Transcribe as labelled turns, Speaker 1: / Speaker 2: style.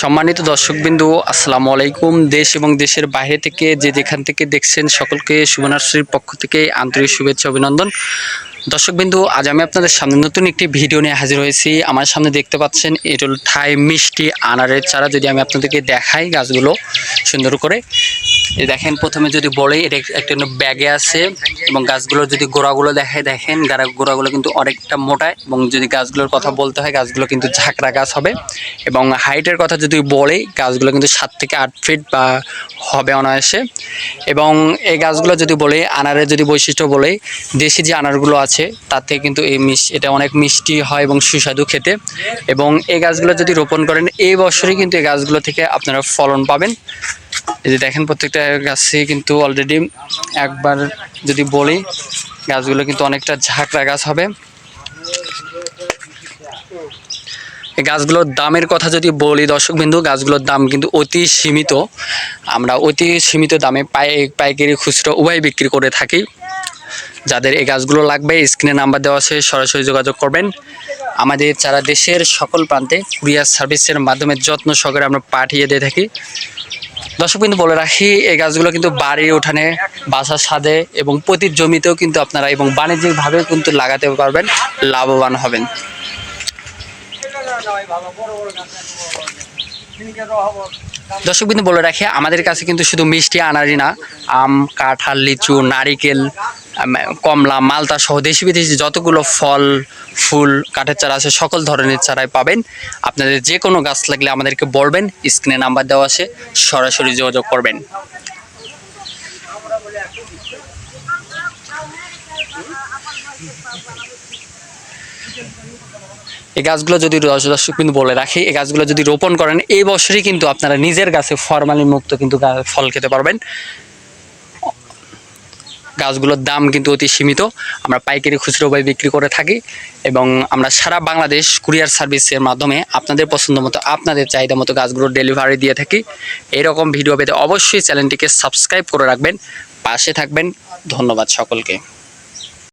Speaker 1: সম্মানিত দর্শকবিন্দু, আসসালামু আলাইকুম। দেশ এবং দেশের বাইরে থেকে যে যেখান থেকে দেখছেন সকলকে সুবর্ণাশ্রীর পক্ষ থেকে আন্তরিক শুভেচ্ছা, অভিনন্দন। দর্শকবিন্দু, আজ আমি আপনাদের সামনে নতুন একটি ভিডিও নিয়ে হাজির হয়েছি। আমার সামনে দেখতে পাচ্ছেন এটল ঠাই মিষ্টি আনারের চারা। যদি আমি আপনাদেরকে দেখাই গাছগুলো সুন্দর করে এই দেখেন, প্রথমে যদি বলে এটা একটা ব্যাগে আছে এবং গাছগুলোর যদি গোড়াগুলো দেখায়, দেখেন, গাড়া গোড়াগুলো কিন্তু অনেকটা মোটা এবং যদি গাছগুলোর কথা বলতে হয়, গাছগুলো কিন্তু ঝাঁকড়া গাছ হবে এবং হাইটের কথা যদি বলে, গাছগুলো কিন্তু সাত থেকে আট ফিট বা হবে অনায়াসে এবং এই গাছগুলো যদি বলে, আনারের যদি বৈশিষ্ট্য বলে, দেশি যে আনারগুলো আছে, তাতে কিন্তু এই মিশ এটা অনেক মিষ্টি হয় এবং সুস্বাদু খেতে এবং এই গাছগুলো যদি রোপণ করেন, এই বছরই কিন্তু এই গাছগুলো থেকে আপনারা ফলন পাবেন। এই যে দেখেন প্রত্যেকটা গাছে কিন্তু অলরেডি একবার যদি বলি, গাছগুলো কিন্তু অনেকটা ঝাঁকড়া গাছ হবে। এই গাছগুলোর দামের কথা যদি বলি দর্শক বিন্দু গাছগুলোর দাম কিন্তু অতি সীমিত। আমরা অতি সীমিত দামে পাই, পাইকারি খুচরো উভয় বিক্রি করে থাকি। যাদের এই গাছগুলো লাগবে, স্ক্রিনে নাম্বার দেওয়া আছে, সরাসরি যোগাযোগ করবেন। আমাদের সারা দেশের সকল প্রান্তে কুরিয়ার সার্ভিসের মাধ্যমে যত্ন সহকারে আমরা পাঠিয়ে দিয়ে থাকি। দর্শক কিন্তু বলে রাখি, এই গাছগুলো কিন্তু বাড়ির উঠানে, বাসার সাদে এবং প্রতি জমিতেও কিন্তু আপনারা এবং বাণিজ্যিকভাবেও কিন্তু লাগাতে পারবেন, লাভবান হবেন। দর্শক বিন্দু, বলে রাখি, আমাদের কাছে কিন্তু শুধু মিষ্টি আনারই না, আম, কাঁঠাল, লিচু, নারিকেল কমলা মালতা সহ দেশি বিদেশি যতগুলো ফল, ফুল, কাঠের চারা আছে, সকল ধরনের চারাই পাবেন। আপনাদের যে কোনো গাছ লাগলে আমাদেরকে বলবেন, স্ক্রিনে নাম্বার দেওয়া আছে, সরাসরি যোগাযোগ করবেন। এই গাছগুলো যদি দর্শক কিন্তু বলে রাখি, এই গাছগুলো যদি রোপণ করেন, এই বছরই কিন্তু আপনারা নিজের গাছে ফরমালিন মুক্ত কিন্তু ফল খেতে পারবেন। গাছগুলোর দাম কিন্তু অতি সীমিত। আমরা পাইকারি খুচরো ভাই বিক্রি করে থাকি এবং আমরা সারা বাংলাদেশ কুরিয়ার সার্ভিসের মাধ্যমে আপনাদের পছন্দ মতো আপনাদের চাহিদা মতো গাছগুলো ডেলিভারি দিয়ে থাকি। এরকম ভিডিও পেতে অবশ্যই চ্যানেলটিকে সাবস্ক্রাইব করে রাখবেন। পাশে থাকবেন। ধন্যবাদ সকলকে।